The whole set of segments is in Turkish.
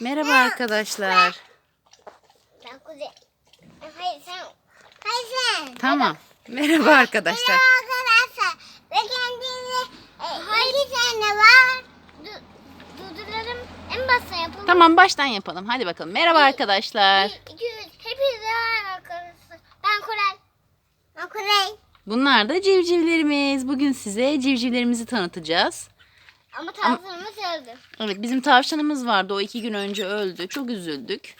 Merhaba arkadaşlar. Ben kuzey. Hayır sen. Hayır sen. Tamam. Merhaba arkadaşlar. Merhaba arkadaşlar. Ve kendinize e, iki tane var. Du, durduralım. En başta yapalım. Tamam baştan yapalım. Hadi bakalım. Merhaba arkadaşlar. Hepinize merhaba arkadaşlar. Ben Koray. Ben Koray. Bunlar da civcivlerimiz. Bugün size civcivlerimizi tanıtacağız. Ama tarzımız öldü. Evet bizim tavşanımız vardı. O iki gün önce öldü. Çok üzüldük.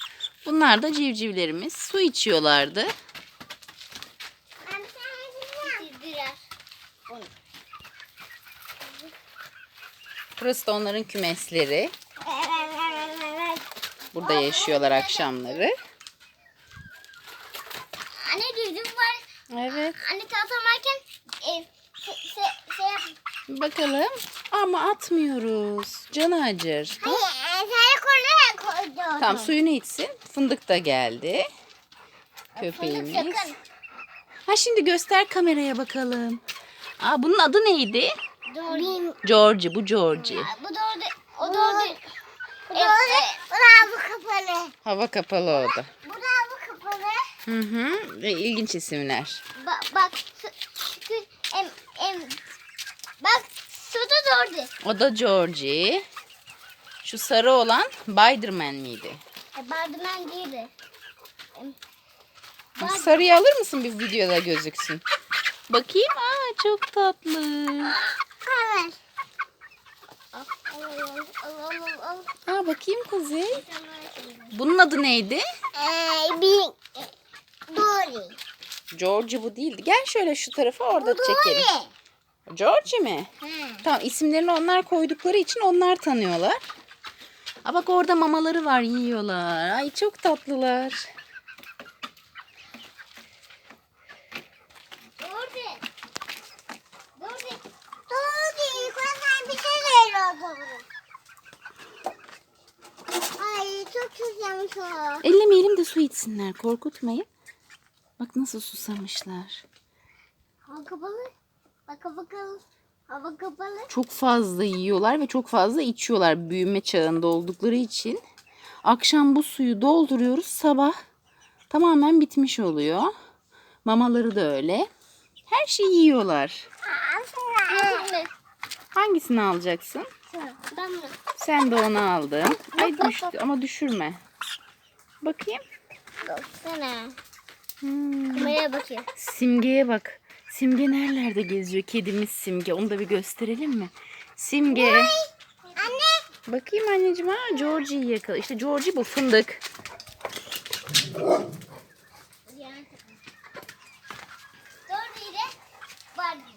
Bunlar da civcivlerimiz. Su içiyorlardı. Burası da onların kümesleri. Burada yaşıyorlar akşamları. Anne düdüm var. Evet. Anne tahtam varken e, şey, şey, şey. Bakalım. Ama atmıyoruz. Canı acır. Hayır, sen koyduğuna koydum. Tamam suyunu içsin. Fındık da geldi. Fındık Köpeğimiz. sakın. Ha şimdi göster kameraya bakalım. Aa bunun adı neydi? Doğru. Georgie. Bu Georgie. Bu doğru. O doğru. Bu doğru. Bu da bu kapalı. Hava kapalı o da. Bu kapalı. Hı hı. Ve ilginç isimler. Bak bak. Su, şu, em, em. Bak su da doğru. O da Georgie. Şu sarı olan Biderman miydi? E, bardıman değildi. Bu Sarıyı alır mısın bir videoda gözüksün? Bakayım. Aa çok tatlı. Al. Aa bakayım Kuzey. Bunun adı neydi? Ee, bir doğru. Georgie bu değildi. Gel şöyle şu tarafa orada çekelim. Georgie mi? Ha. Tamam isimlerini onlar koydukları için onlar tanıyorlar. Aa bak orada mamaları var yiyorlar. Ay çok tatlılar. Şey Ay çok güzelmiş o. Ellemeyelim de su içsinler. Korkutmayın. Bak nasıl susamışlar. Hava kapalı. Bak. Hava kapalı. Çok fazla yiyorlar ve çok fazla içiyorlar büyüme çağında oldukları için. Akşam bu suyu dolduruyoruz. Sabah tamamen bitmiş oluyor. Mamaları da öyle. Her şeyi yiyorlar. Hangisini alacaksın? Sen de onu aldın. Ay düştü ama düşürme. Bakayım. Baksana. Hmm. Kameraya bakıyor. Simge'ye bak. Simge nerelerde geziyor? Kedimiz Simge. Onu da bir gösterelim mi? Simge. Anne. Bakayım anneciğim. Ha, Georgie'yi yakala. İşte Georgie bu fındık.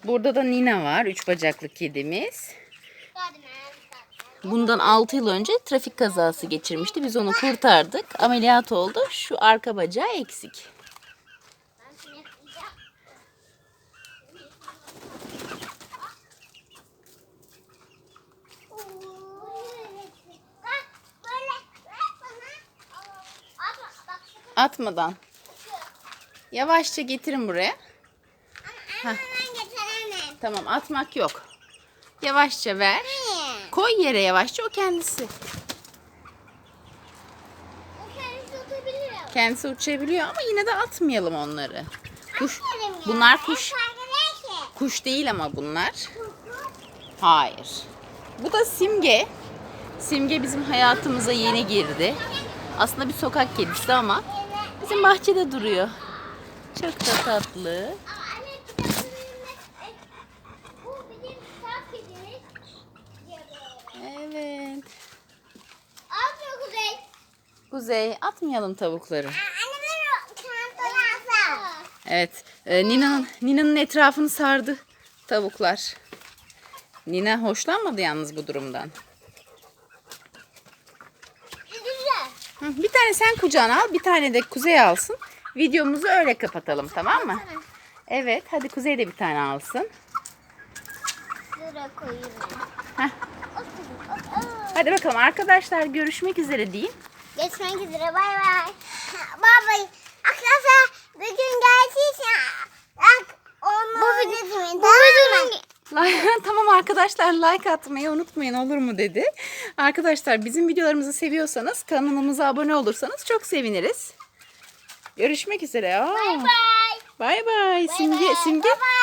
Burada da Nina var. Üç bacaklı kedimiz. Bundan 6 yıl önce trafik kazası geçirmişti. Biz onu kurtardık. Ameliyat oldu. Şu arka bacağı eksik. Ben seni yapacağım. Bak böyle ver bana. Abla bak sakın. Atmadan. Yavaşça getirin buraya. Ama getiremem. Tamam atmak yok. Yavaşça ver. Hayır. Koy yere yavaşça o kendisi. O kendisi tutabilir. Kendisi uçabiliyor ama yine de atmayalım onları. Kuş. Ya. Bunlar kuş. Kuş değil ama bunlar. Hayır. Bu da Simge. Simge bizim hayatımıza yeni girdi. Aslında bir sokak kedisi ama bizim bahçede duruyor. Çok da tatlı. Evet. Kuzey. Atmayalım tavukları. Evet. e, Nina'nın etrafını sardı tavuklar. Nina hoşlanmadı yalnız bu durumdan. Güzel. Hı, Bir tane sen kucağına al, bir tane de Kuzey alsın. Videomuzu öyle kapatalım tamam mı? Evet, hadi Kuzey de bir tane alsın. Şuraya koyayım. Heh. Hadi bakalım arkadaşlar görüşmek üzere deyin. Geçmek üzere bay bay. Baba arkadaşlar bugün geldiyse bak onu bu videonun Like- tamam arkadaşlar like atmayı unutmayın olur mu dedi. Arkadaşlar bizim videolarımızı seviyorsanız kanalımıza abone olursanız çok seviniriz. Görüşmek üzere. Aa, Bye bye. Bay bay. Simge, bye. Simge, Bye bye.